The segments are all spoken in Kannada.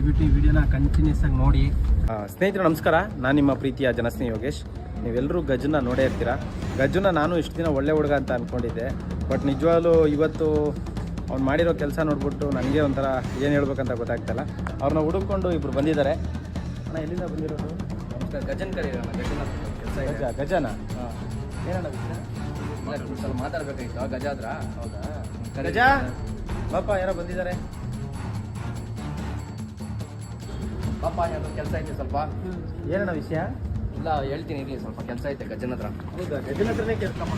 ದಯವಿಟ್ಟು ಈ ವಿಡಿಯೋನ ಕಂಟಿನ್ಯೂಸ್ ಆಗಿ ನೋಡಿ. ಸ್ನೇಹಿತರು ನಮಸ್ಕಾರ. ನಾನು ನಿಮ್ಮ ಪ್ರೀತಿಯ ಜನಸ್ನೇಹಿ ಯೋಗೇಶ್. ನೀವೆಲ್ಲರೂ ಗಜ್ಜನ್ನ ನೋಡೇ ಇರ್ತೀರಾ? ಗಜ್ಜನ್ನ ನಾನು ಇಷ್ಟು ದಿನ ಒಳ್ಳೆ ಹುಡುಗ ಅಂತ ಅಂದ್ಕೊಂಡಿದ್ದೆ ಬಟ್ ನಿಜವಾಗ್ಲೂ ಇವತ್ತು ಅವ್ನು ಮಾಡಿರೋ ಕೆಲಸ ನೋಡ್ಬಿಟ್ಟು ನನಗೆ ಒಂಥರ ಏನು ಹೇಳ್ಬೇಕಂತ ಗೊತ್ತಾಗ್ತಲ್ಲ. ಅವ್ರನ್ನ ಹುಡುಕೊಂಡು ಇಬ್ಬರು ಬಂದಿದ್ದಾರೆ. ಅಣ್ಣ ಎಲ್ಲಿಂದ ಬಂದಿರೋದು? ನಮಸ್ಕಾರ. ಗಜನ್ ಕರೀರಣ ಗಜನ ಕೆಲಸ ಗಜ ಗಜನ? ಏನಣ್ಣ ವಿಷಯ? ಸ್ವಲ್ಪ ಮಾತಾಡ್ಬೇಕಾಗಿತ್ತು. ಗಜ ಹತ್ರ ಹೌದಾ? ಗಜಾ ಗಜ? ಪಾಪ ಯಾರೋ ಬಂದಿದ್ದಾರೆ? ಪಾಪ ಯಾವ್ದು ಕೆಲಸ ಐತೆ ಸ್ವಲ್ಪ. ಏನಣ್ಣ ವಿಷಯ? ಇಲ್ಲ ಹೇಳ್ತೀನಿ ಇರಲಿ ಸ್ವಲ್ಪ ಕೆಲಸ ಐತೆ ಗಜನ ಹತ್ರ. ಹೌದಾ? ಗಜನ ಹತ್ರನೇ ಕೇಳ್ಕಮ್ಮ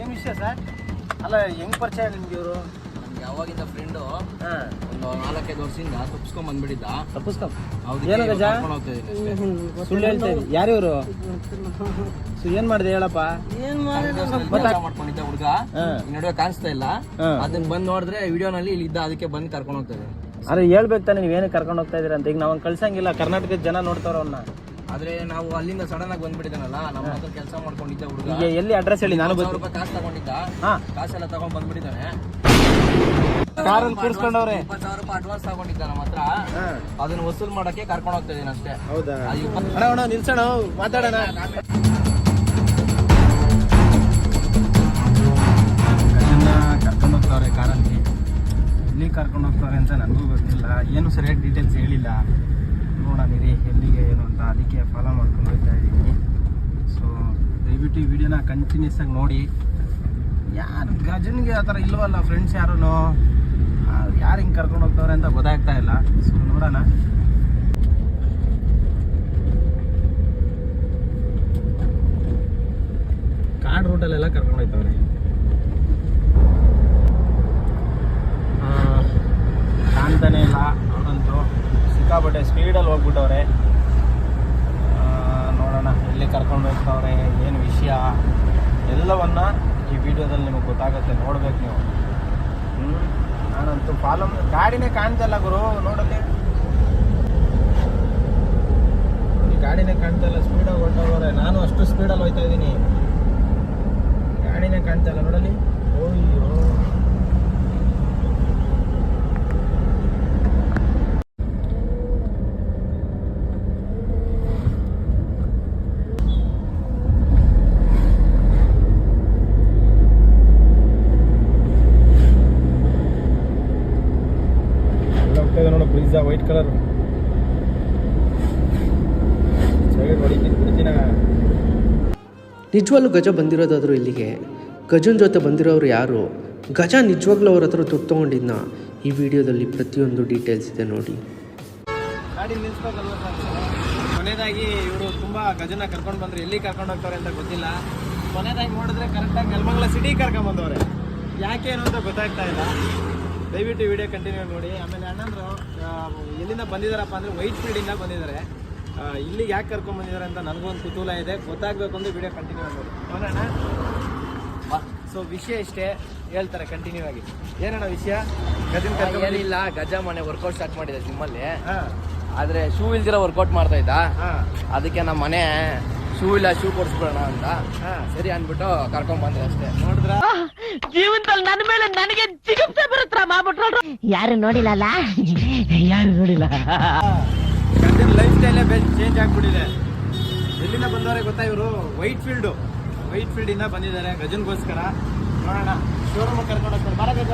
ಏನು ವಿಷಯ ಸರ್? ಅಲ್ಲ ಹೆಂಗ್ ಪರಿಚಯ ನಿಮ್ಗೆ ಇವರು? ನಮ್ಗೆ ಯಾವಾಗಿಂದ ಫ್ರೆಂಡು ಹಾಂ. ಒಂದು ನಾಲ್ಕೈದು ವರ್ಷದಿಂದ ತಪ್ಪಿಸ್ಕೊಂಡ್ ಬಂದ್ಬಿಟ್ಟಿದ್ದ. ತಪ್ಪಿಸ್ಕೊ ಹೌದು ಏನು ಗಜ? ಸುಳ್ಳು ಹೇಳ್ತಾ ಇದ್ದಿ ಯಾರು ಇವರು ಸೊ ಏನ್ ಮಾಡಿದೆ ಹೇಳಪ್ಪ? ಕೆಲಸ ಮಾಡ್ಕೊಂಡಿದ್ದ ಹುಡುಗ. ಹಾಂ. ಈ ನಡುವೆ ಕಾಣಿಸ್ತಾ ಇಲ್ಲ. ಹಾಂ. ಅದನ್ನ ಬಂದ್ ನೋಡಿದ್ರೆ ವಿಡಿಯೋನಲ್ಲಿ ಇಲ್ಲಿ ಇದ್ದ ಅದಕ್ಕೆ ಬಂದು ಕರ್ಕೊಂಡು ಹೋಗ್ತಾ ಇದೆ ಅರೆ ಹೇಳ್ಬೇಕು ತಾನೆ ನೀವೇನು ಕರ್ಕೊಂಡು ಹೋಗ್ತಾ ಇದೀರ ಅಂತ. ಈಗ ನಾವ್ ಕಳ್ಸಂಗಿಲ್ಲ ಕರ್ನಾಟಕದ ಜನ ನೋಡ್ತಾರ ಅವನ್ನ ಆದ್ರೆ ನಾವು ಅಲ್ಲಿಂದ ಸಡನ್ ಆಗಿ ಬಂದ್ಬಿಟ್ಟಿದ್ದಾನಲ್ಲ ನಮ್ಮ ಹತ್ರ ಕೆಲಸ ಮಾಡ್ಕೊಂಡಿದ್ದ ಹುಡುಗ. ಈಗ ಎಲ್ಲಿ ಅಡ್ರೆಸ್ ಹೇಳಿ ನಾನು ಸಾವಿರ ರೂಪಾಯಿ ಕಾಸು ತಗೊಂಡಿದ್ದ. ಹಾ. ಕಾಸೆಲ್ಲ ತಗೊಂಡ್ ಬಂದ್ಬಿಟ್ಟಿದ್ದಾನೆ. ಕಾರಲ್ಲಿ ಕೂರಿಸ್ಕೊಂಡವ್ರೆ. ಇಪ್ಪತ್ತು ಸಾವಿರ ರೂಪಾಯಿ ಅಡ್ವಾನ್ಸ್ ತಗೊಂಡಿದ್ದ ನಮ್ಮ ಹತ್ರ. ಅದನ್ನ ವಸೂಲ್ ಮಾಡಕ್ಕೆ ಕರ್ಕೊಂಡು ಹೋಗ್ತಾ ಇದೀನಿ ಅಷ್ಟೇ. ಹೌದಾ? ಅಣ್ಣ ಅಣ್ಣ ನಿಲ್ಸೋಣ ಮಾತಾಡೋಣ. ಕರ್ಕೊಂಡು ಹೋಗ್ತಾವ್ರೆ ಕಾರಲ್ಲಿ. ಎಲ್ಲಿ ಕರ್ಕೊಂಡು ಹೋಗ್ತಾವ್ರೆ ಅಂತ ನನಗೂ ಗೊತ್ತಿಲ್ಲ. ಏನು ಸರಿಯಾಗಿ ಡೀಟೇಲ್ಸ್ ಹೇಳಿಲ್ಲ. ನೋಡೋಣ ಇರಿ ಎಲ್ಲಿಗೆ ಏನು ಅಂತ ಅದಕ್ಕೆ ಫಾಲೋ ಮಾಡ್ಕೊಂಡು ಹೋಗ್ತಾ ಇದ್ದೀನಿ. ಸೊ ದಯವಿಟ್ಟು ಈ ವಿಡಿಯೋನ ಕಂಟಿನ್ಯೂಸ್ ಆಗಿ ನೋಡಿ. ಯಾರು ಗಜನ್ಗೆ ಆ ಥರ ಇಲ್ವಲ್ಲ ಫ್ರೆಂಡ್ಸ್ ಯಾರೂ ಯಾರು ಹಿಂಗೆ ಕರ್ಕೊಂಡು ಹೋಗ್ತವ್ರೆ ಅಂತ ಗೊತ್ತಾಗ್ತಾ ಇಲ್ಲ. ಸೊ ನೋಡೋಣ. ಕಾಡು ರೂಟಲ್ಲೆಲ್ಲ ಕರ್ಕೊಂಡು ಹೋಗ್ತವ್ರೆ. ಕಾಣ್ತಾನೆ ಇಲ್ಲ ಅವರಂತೂ. ಸಿಕ್ಕಾಪಟ್ಟೆ ಸ್ಪೀಡಲ್ಲಿ ಹೋಗ್ಬಿಟ್ಟವ್ರೆ. ನೋಡೋಣ, ಎಲ್ಲಿ ಕರ್ಕೊಂಡು ಹೋಗ್ತವ್ರೆ, ಏನು ವಿಷಯ? ಎಲ್ಲವನ್ನ ಈ ವಿಡಿಯೋದಲ್ಲಿ ನಿಮಗೆ ಗೊತ್ತಾಗುತ್ತೆ ನೋಡ್ಬೇಕು ನೀವು. ಹ್ಞೂ ನಾನಂತೂ ಫಾಲೋ ಗಾಡಿನೇ ಕಾಣ್ತಲ್ಲ ಗುರು ನೋಡಲಿ ಈ ಗಾಡಿನೇ ಕಾಣ್ತಲ್ಲ ಸ್ಪೀಡಾಗಿ ಹೊರಟವ್ರೆ ನಾನು ಅಷ್ಟು ಸ್ಪೀಡಲ್ಲಿ ಹೋಯ್ತಾ ಇದ್ದೀನಿ. ಗಾಡಿನೇ ಕಾಣ್ತಲ್ಲ ನೋಡಲಿ ಓಯ್ಯೋ ಎಲ್ಲ ಹೋಗ್ತಾ ಇದೆ ನೋಡು ಬ್ರಿಜಾ ವೈಟ್ ಕಲರ್ ಸೈಡ್ ಹೊಡಿತೀನಿ ಬಿಡ್ತೀನ ನಿಜವಾಗ್ಲೂ ಗಜ ಬಂದಿರೋದಾದರೂ ಇಲ್ಲಿಗೆ. ಗಜನ ಜೊತೆ ಬಂದಿರೋರು ಯಾರು? ಗಜ ನಿಜವಾಗ್ಲೂ ಅವ್ರ ಹತ್ರ ದುಡ್ಡು ತೊಗೊಂಡಿದ್ನ? ಈ ವಿಡಿಯೋದಲ್ಲಿ ಪ್ರತಿಯೊಂದು ಡೀಟೇಲ್ಸ್ ಇದೆ ನೋಡಿ. ಕೊನೆಯದಾಗಿ ಇವರು ತುಂಬ ಗಜನ ಕರ್ಕೊಂಡು ಬಂದ್ರೆ. ಎಲ್ಲಿ ಕರ್ಕೊಂಡು ಹೋಗ್ತಾರೆ ಅಂತ ಗೊತ್ತಿಲ್ಲ. ಕೊನೆದಾಗಿ ನೋಡಿದ್ರೆ ಕರೆಕ್ಟಾಗಿ ನೆಲಮಂಗಲ ಸಿಟಿ ಕರ್ಕೊಂಡ್ ಬಂದವ್ರೆ. ಯಾಕೆ ಏನು ಅಂತ ಗೊತ್ತಾಗ್ತಾ ಇಲ್ಲ. ದಯವಿಟ್ಟು ವಿಡಿಯೋ ಕಂಟಿನ್ಯೂ ನೋಡಿ ಆಮೇಲೆ ಅಣ್ಣಂದ್ರು ಎಲ್ಲಿಂದ ಬಂದಿದ್ದಾರಪ್ಪ ಅಂದ್ರೆ ವೈಟ್ ಫೀಲ್ಡಿಂದ ಬಂದಿದ್ದಾರೆ. ಇಲ್ಲಿಗೆ ಯಾಕೆ ಕರ್ಕೊಂಡ್ ಬಂದಿದ್ದಾರೆ ಅಂತ ನನಗೊಂದು ಕುತೂಹಲ ಇದೆ. ಗೊತ್ತಾಗ್ಬೇಕು ಅಂದ್ರೆ ವಿಡಿಯೋ ಕಂಟಿನ್ಯೂ ನೋಡಿ. ನೋಡೋಣ. ಸೊ ವಿಷಯ ಇಷ್ಟೇ. ಹೇಳ್ತಾರೆ ಕಂಟಿನ್ಯೂ ಆಗಿ. ಏನಣ್ಣ ವಿಷಯ? ಗಜನ್ ಏನಿಲ್ಲ ಗಜ ಮನೆ ವರ್ಕೌಟ್ ಸ್ಟಾರ್ಟ್ ಮಾಡಿದೆ ಜಿಮ್ಮಲ್ಲಿ ಹಾ. ಆದ್ರೆ ಶೂ ಇಲ್ದಿರೋ ವರ್ಕೌಟ್ ಮಾಡ್ತಾ ಇದ್ದ. ಹಾ. ಅದಕ್ಕೆ ನಮ್ಮ ಮನೆ ಶೂ ಇಲ್ಲ ಶೂ ಕೊಡ್ಸ್ಬಿಡೋಣ ಅಂತ. ಹಾ. ಸರಿ ಅಂದ್ಬಿಟ್ಟು ಕರ್ಕೊಂಡ್ ಬಂದೆ ಅಷ್ಟೇ. ನೋಡಿದ್ರ? ಜೀವನದಲ್ಲಿ ನನ್ನ ಮೇಲೆ ನನಗೆ ಜಿಗುಪ್ಸೆ ಬರುತ್ತಾ ಮಾಡ್ಬಿಟ್ರು ಯಾರು ನೋಡಿಲ್ಲ ಯಾರು ನೋಡಿಲ್ಲ? ಗಂಡನ ಲೈಫ್ ಸ್ಟೈಲೇ ಚೇಂಜ್ ಆಗ್ಬಿಟ್ಟಿದೆ ಎಲ್ಲಿಂದ ಬಂದವರೆ ಗೊತ್ತಾ ಇವರು ವೈಟ್ ಫೀಲ್ಡು ವೈಟ್ ಫೀಲ್ಡಿಂದ ಬಂದಿದ್ದಾರೆ ಗಜನ್ಗೋಸ್ಕರ ನೋಡೋಣ ಶೋರೂಮ್ ಕರ್ಕೊಂಡು ಹೋಗ್ತಾರೆ ಬರ ಗಜ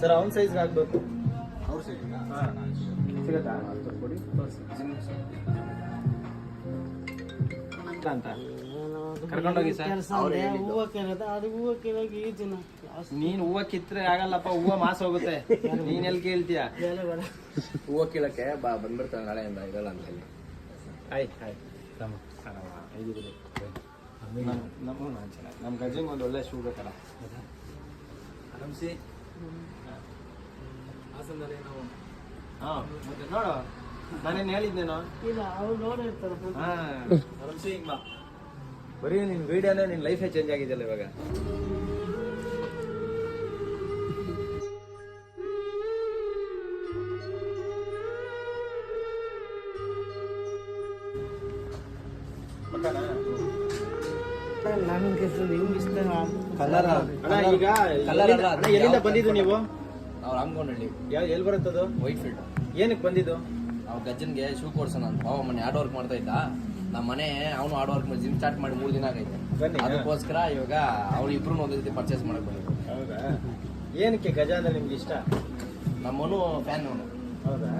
ಸರ್ ಅವನ ಸೈಜ್ ಆಗ್ಬೇಕು ಸಿಗತ್ತಾ ಕೊಡಿ ಅಂತ ಕರ್ಕೊಂಡೋಗಿ ಸರ್. ನೀನ್ ಹೂವ ಕಿತ್ರೆ ಆಗಲ್ಲಪ್ಪ ಹೂವ ಮಾಸ ಹೋಗುತ್ತೆ. ನೀನ್ ಎಲ್ಲಿ ಕೇಳ್ತೀಯ? ಹೂವು ಕೀಳಕ್ಕೆ ಬಾ ಬಂದ್ಬಿಡ್ತಾನೆ ನಾಳೆಯಿಂದ ಇರಲ್ಲ ಅಂತ ಹೇಳಿ. ಆಯ್ ಆರಾಮ ಹೇಗಿದ್ದೀರಿ ನಮ್ಮ ನಮ್ಮ ನಾನು ಚೆನ್ನಾಗಿ ನಮ್ಮ ಗಜಂಗ್ ಒಂದು ಒಳ್ಳೆ ಶೂ ಬೇಕಲ್ಲ. ಆರಾಮ್ಸಿ? ಹಾಂ ಮತ್ತೆ ನೋಡು. ನಾನೇನು ಹೇಳಿದ್ನೇನೋ? ಹಾ ಆರಾಮ್ಸಿ ಹಿಂಗ್ ಬಾ. ಬರೀ ನಿನ್ನ ವೀಡಿಯೋನೇ ನಿನ್ನ ಲೈಫೇ ಚೇಂಜ್ ಆಗಿದೆ ಆಗಿದೆಯಲ್ಲ ಇವಾಗ. ಎಲ್ಲಿಂದ ಬಂದಿದ್ದು ನೀವು? ನಾವು ರಾಮಗೊಂಡಳ್ಳಿ ಎಲ್ಲಿ ಅದು ವೈಟ್ ಫೀಲ್ಡ್ ಏನಕ್ಕೆ ಬಂದಿದ್ದು? ನಾವು ಗಜ್ಜನ್ಗೆ ಶೂ ಕೊಡ್ಸೋಣ ಅಂತ. ಅವ ಮೊನ್ನೆ ಆರ್ಟ್ ವರ್ಕ್ ಮಾಡ್ತಾ ಇದ್ದ. ನಮ್ಮ ಮನೆ ಅವನು ಹಾರ್ಡ್ ವರ್ಕ್ ಜಿಮ್ ಸ್ಟಾರ್ಟ್ ಮಾಡಿ ಮೂರು ದಿನ ಆಗೈತೆ. ಅದಕ್ಕೋಸ್ಕರ ಇವಾಗ ಅವ್ರು ಇಬ್ರು ಒಂದೇ ರೀತಿ ಪರ್ಚೇಸ್ ಮಾಡಕ್ ಬಂದಿದ್ರು. ಹೌದಾ? ಏನಕ್ಕೆ ಗಜ ಅಂದ್ರೆ ನಿಮ್ಗೆ ಇಷ್ಟ? ನಮ್ಮನು ಫ್ಯಾನ್ ಅವನು. ಹೌದಾ?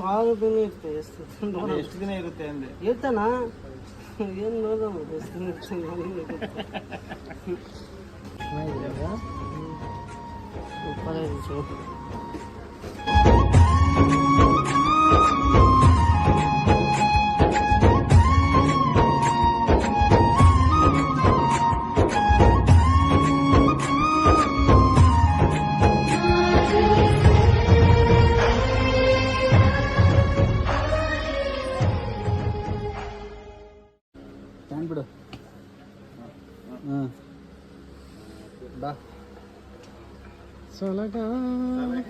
ಭಾಳ ದಿನ ಇರ್ತದೆ ಎಷ್ಟು ಅಲ್ಲ, ಎಷ್ಟು ದಿನ ಇರುತ್ತೆ ಅಂದೆ. ಇರ್ತಾನ ಏನು ನೋಡೋದು ಎಷ್ಟು ದಿನ ಇರ್ತಾನೆ ನನಗೆ ಬಿಡು. ಹಾಂ ಬಾ. ಸೊಲಗ. ಗಜನ್ನ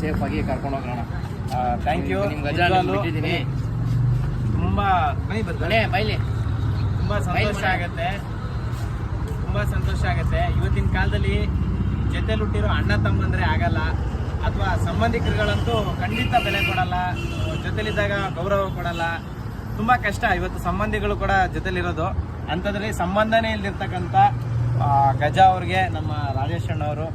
ಸೇಫ್ ಆಗಿ ಕರ್ಕೊಂಡು ಹೋಗೋಣ. ಥ್ಯಾಂಕ್ ಯು ನಿಮ್ಗೆ ಬಿಟ್ಟಿದ್ದೀನಿ ತುಂಬಾ ಮನೆ ಬೈಲಿ. ತುಂಬಾ ಸಂತೋಷ ಆಗತ್ತೆ. ತುಂಬಾ ಸಂತೋಷ ಆಗತ್ತೆ. ಇವತ್ತಿನ ಕಾಲದಲ್ಲಿ ಜೊತೆಲಿ ಹುಟ್ಟಿರೋ ಅಣ್ಣ ತಮ್ಮಂದ್ರೆ ಆಗಲ್ಲ. ಅಥವಾ ಸಂಬಂಧಿಕರುಗಳಂತೂ ಖಂಡಿತ ಬೆಲೆ ಕೊಡಲ್ಲ. ಜೊತೆಲಿದ್ದಾಗ ಗೌರವ ಕೊಡಲ್ಲ. ತುಂಬಾ ಕಷ್ಟ ಇವತ್ತು ಸಂಬಂಧಿಗಳು ಕೂಡ ಜೊತೆಲಿರೋದು. ಅಂಥದ್ರಲ್ಲಿ ಸಂಬಂಧನೇ ಇಲ್ದಿರ್ತಕ್ಕಂಥ ಆ, ಗಜ ಅವ್ರಿಗೆ ನಮ್ಮ ರಾಜೇಶ್ ಅಣ್ಣವರು.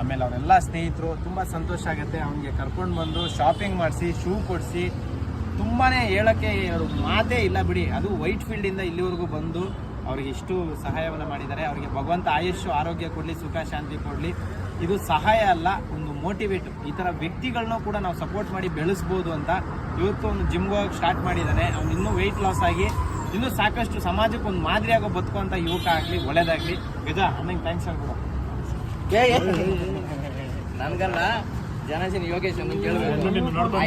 ಆಮೇಲೆ ಅವರೆಲ್ಲ ಸ್ನೇಹಿತರು, ತುಂಬ ಸಂತೋಷ ಆಗುತ್ತೆ. ಅವನಿಗೆ ಕರ್ಕೊಂಡು ಬಂದು ಶಾಪಿಂಗ್ ಮಾಡಿಸಿ ಶೂ ಕೊಡಿಸಿ ತುಂಬಾ ಹೇಳೋಕ್ಕೆ ಅವ್ರ ಮಾತೇ ಇಲ್ಲ ಬಿಡಿ. ಅದು ವೈಟ್ ಫೀಲ್ಡಿಂದ ಇಲ್ಲಿವರೆಗೂ ಬಂದು ಅವ್ರಿಗೆ ಇಷ್ಟು ಸಹಾಯವನ್ನು ಮಾಡಿದ್ದಾರೆ. ಅವರಿಗೆ ಭಗವಂತ ಆಯುಷ್ಯು, ಆರೋಗ್ಯ ಕೊಡಲಿ, ಸುಖ, ಶಾಂತಿ ಕೊಡಲಿ. ಇದು ಸಹಾಯ ಅಲ್ಲ, ಒಂದು ಮೋಟಿವೇಟ್ ಈ ಥರ ವ್ಯಕ್ತಿಗಳನ್ನೂ ಕೂಡ ನಾವು ಸಪೋರ್ಟ್ ಮಾಡಿ ಬೆಳೆಸ್ಬೋದು ಅಂತ ಇವತ್ತು ಒಂದು ಜಿಮ್ಗೆ ಹೋಗಿ ಸ್ಟಾರ್ಟ್ ಮಾಡಿದ್ದಾನೆ ಅವ್ನು ಇನ್ನೂ ವೆಯ್ಟ್ ಲಾಸ್ ಆಗಿ, ಇನ್ನೂ ಸಾಕಷ್ಟು ಸಮಾಜಕ್ಕೆ ಒಂದು ಮಾದರಿಯಾಗೋ ಬದುಕುವಂಥ ಯುವಕ ಆಗಲಿ, ಒಳ್ಳೇದಾಗಲಿ. ಗಜಾ ನನಗೆ ಥ್ಯಾಂಕ್ಸ್ ಆಗ್ಬೋದು ನನ್ಗಲ್ಲ ಜನಸಿನ ಯೋಗೇಶ್ ಅಂತ ಕೇಳ್ಬೇಕು. ಆ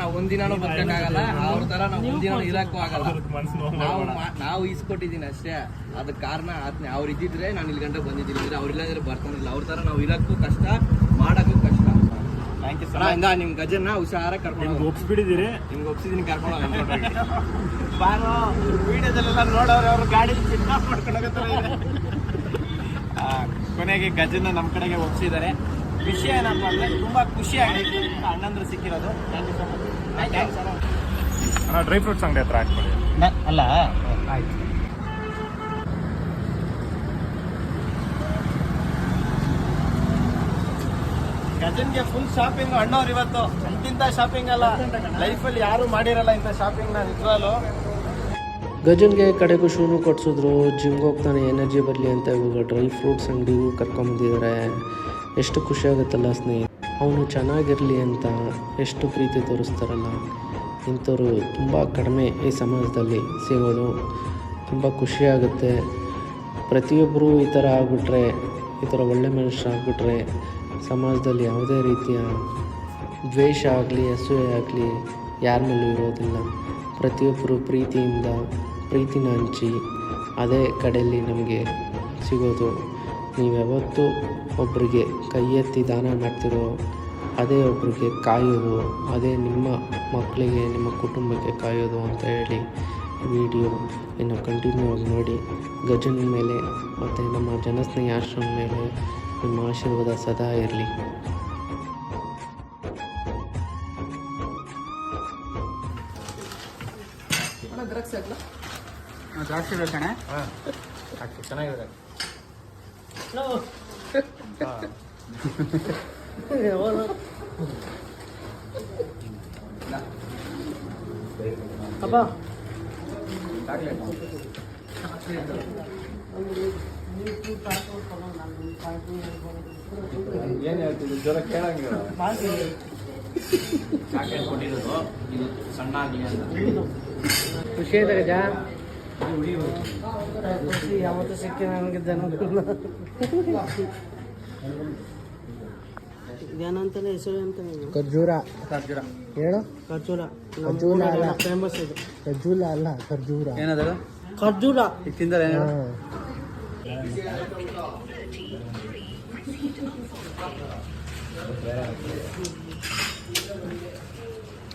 ನಾವು ಒಂದಿನಾನು ಬದುಕಕ್ಕಾಗಲ್ಲ ಅವ್ರ ತರ ನಾವು ಒಂದಿನಾನು ಇರಕ್ಕೂ ಆಗಲ್ಲ. ನಾವು ನಾವು ಇಸ್ಕೊಟ್ಟಿದ್ದೀನಿ ಅಷ್ಟೇ. ಅದಕ್ಕೆ ಕಾರಣ ಆತ್ನೆ ಅವ್ರು ಇದ್ದಿದ್ರೆ ನಾನು ಇಲ್ಲಿ ಗಂಟೆ ಬಂದಿದ್ದೀನಿ. ಅಂದ್ರೆ ಅವ್ರು ಅಂದ್ರೆ ಬರ್ತಾನಿಲ್ಲ ಅವ್ರ ತರ ನಾವು ಇರಕ್ಕೂ ಕಷ್ಟ ಮಾಡಕ್ಕೂ ಕಷ್ಟ. ಇಂದ ನಿಮ್ ಗಜನ್ನ ಹುಷಾರಾಗಿ ಕರ್ಕೊಂಡು ಒಪ್ಸ್ಬಿಟ್ಟಿದ್ದೀರಿ? ನಿಮ್ಗೆ ಒಪ್ಸಿದೀನಿ ಕರ್ಕೊಂಡು ಬಾನು ವಿಡಿಯೋದಲ್ಲೆಲ್ಲ ನೋಡೋರು ಅವ್ರು ಗಾಡಿ ಮಾಡ್ಕೊಂಡು ಕೊನೆಗೆ ಗಜನ ನಮ್ಮ ಕಡೆಗೆ ಒಪ್ಸಿದ್ದಾರೆ. ವಿಷಯ ಏನಪ್ಪ ಅಂದ್ರೆ ತುಂಬಾ ಖುಷಿ ಆಗಿದೆ. ಅಣ್ಣಂದ್ರು ಸಿಕ್ಕಿರೋದು. Thank you so much thanks dry fruits ಅಂಗಡಿ ಹತ್ರ ಹಾಕ್ಕೊಳ್ಳಿ ಅಲ್ಲ ಆಯ್ತು. ಗಜನ್ಗೆ ಫುಲ್ ಶಾಪಿಂಗ್ ಅಣ್ಣವ್ರು ಇವತ್ತು. ಅಂತಿಂತ ಶಾಪಿಂಗ್ ಅಲ್ಲ. ಲೈಫಲ್ಲಿ ಯಾರು ಮಾಡಿರಲ್ಲ ಇಂಥ ಶಾಪಿಂಗ್ ನಾನು ನಿಜವಾಗ್ಲು. ಗಜನ್ಗೆ ಕಡೆಗೂ ಶೂನು ಕೊಡ್ಸಿದ್ರು ಜಿಮ್ಗೆ ಹೋಗ್ತಾನೆ ಎನರ್ಜಿ ಬರಲಿ ಅಂತ ಇವಾಗ ಡ್ರೈ ಫ್ರೂಟ್ಸ್ ಅಂಗಡಿಗೂ ಕರ್ಕೊಂಬಂದಿದ್ದಾರೆ ಎಷ್ಟು ಖುಷಿ ಆಗುತ್ತಲ್ಲ ಸ್ನೇಹಿತ ಅವನು ಚೆನ್ನಾಗಿರಲಿ ಅಂತ ಎಷ್ಟು ಪ್ರೀತಿ ತೋರಿಸ್ತಾರಲ್ಲ. ಇಂಥವ್ರು ತುಂಬ ಕಡಿಮೆ ಈ ಸಮಾಜದಲ್ಲಿ ಸಿಗೋದು ತುಂಬ ಖುಷಿಯಾಗುತ್ತೆ ಪ್ರತಿಯೊಬ್ಬರು ಈ ಥರ ಆಗಿಬಿಟ್ರೆ, ಈ ಥರ ಒಳ್ಳೆ ಮನುಷ್ಯರಾಗ್ಬಿಟ್ರೆ ಸಮಾಜದಲ್ಲಿ ಯಾವುದೇ ರೀತಿಯ ದ್ವೇಷ ಆಗಲಿ, ಅಸೂಯೆ ಆಗಲಿ ಯಾರ ಮೇಲೂ ಇರೋದಿಲ್ಲ. ಪ್ರತಿಯೊಬ್ಬರು ಪ್ರೀತಿಯಿಂದ ಪ್ರೀತಿನ ಹಂಚಿ ಅದೇ ಕಡೆಯಲ್ಲಿ ನಮಗೆ ಸಿಗೋದು. ನೀವು ಯಾವತ್ತೂ ಒಬ್ಬರಿಗೆ ಕೈ ಎತ್ತಿ ದಾನ ಮಾಡ್ತಿರೋ ಅದೇ ಒಬ್ಬರಿಗೆ ಕಾಯೋದು, ಅದೇ ನಿಮ್ಮ ಮಕ್ಕಳಿಗೆ, ನಿಮ್ಮ ಕುಟುಂಬಕ್ಕೆ ಕಾಯೋದು ಅಂತ ಹೇಳಿ ವಿಡಿಯೋ ಇನ್ನು ಕಂಟಿನ್ಯೂ ಆಗಿ ನೋಡಿ. ಗಜನ ಮೇಲೆ ಮತ್ತು ನಮ್ಮ ಜನಸ್ನೇಹಿ ಆಶ್ರಮ ಮೇಲೆ ನಿಮ್ಮ ಆಶೀರ್ವಾದ ಸದಾ ಇರಲಿ. ಡ್ರಗ್ಸ್ ಜಾಸ್ತಿ ಬೇಕಣೆ ಹಾಂ ಹಾಕಿ ಚೆನ್ನಾಗಿದೆ. ಅಪ್ಪ ಏನು ಹೇಳ್ತಿದ್ದೆ? ಜ್ವರ ಕೇಳಂಗಿಲ್ಲ. ಖುಷಿ ಆಯ್ತಾ ಗಜ? ಖುಷಿ ಯಾವತ್ತೂ ಸಿಕ್ಕಿ ನನಗೆ ಧ್ಯಾನ ಅಂತಾನೆ ಹೆಸರು ಅಂತಾನೆ ಖರ್ಜೂರ. ಖರ್ಜೂರ. ಹೇಳು. ಖರ್ಜೂರ. ಖರ್ಜೂರ ಅಲ್ಲ. ಫೇಮಸ್ ಇದು. ಖರ್ಜೂರ ಅಲ್ಲ ಖರ್ಜೂರ. ಏನದ ಖರ್ಜೂರ. ತಿಂದರೆ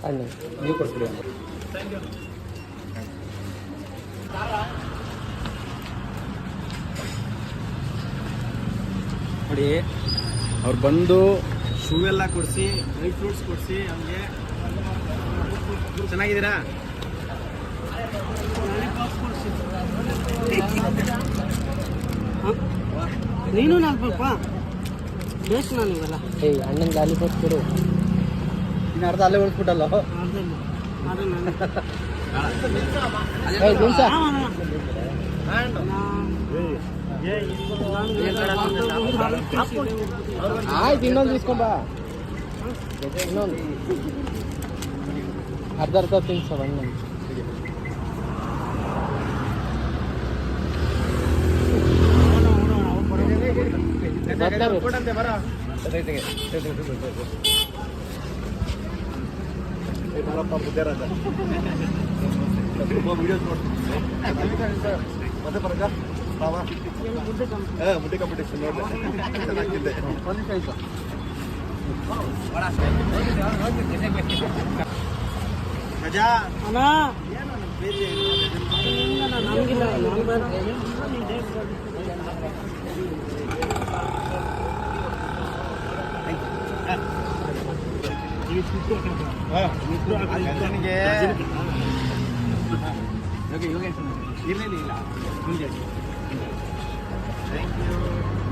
ಹಣ್ಣು ನೀವು ಕೊಡ್ತೀರಿ ನೋಡಿ ಅವ್ರು ಬಂದು ಶೂ ಎಲ್ಲ ಕೊಡಿಸಿ ಡ್ರೈ ಫ್ರೂಟ್ಸ್ ಕೊಡಿಸಿ ನಮಗೆ ಚೆನ್ನಾಗಿದ್ದೀರಾ? ನೀನು ನಾಲ್ಕಪ್ಪ ಬೇಕು ನಾನು ಇವೆಲ್ಲ. ಏಯ್ ಅಣ್ಣನ ಲಾಲಿಪಾಪ್ ಕೊಡು ಇನ್ನು ಅರ್ಧ ಅಲ್ಲೇ ಉಳಿಸ್ಬಿಟ್ಟಲ್ಲ ಅರ್ಧಲ್ಲ ಅದು ನಾನು ಏಯ್ ದಿವ್ಸ ಆಯ್ತು ಇನ್ನೊಂದು ಇಸ್ಕೊಂಬ ಇನ್ನೊಂದು ಅರ್ಧ ಅರ್ಧ ತಿನ್ಸ ಅಣ್ಣ ಬರ್ತಾರೆ. ಕೊಡಂತೆ ಬುದ್ಧರಾಜ ವಿಡಿಯೋಸ್ ಬಾವ ಮುದ್ದೆ ಕಾಂಪಿಟೇಷನ್ ನೋಡ್ದೆ ಚೆನ್ನಾಗಿದ್ದೆ ಗಜಾ ಅಣ್ಣ ನನಗಿಲ್ಲ ನಾನು ಬೇಡ ಗಜನಿಗೆ ಇರಲಿಲ್ಲ ಇಲ್ಲ. ಮುಂದೆ. Thank you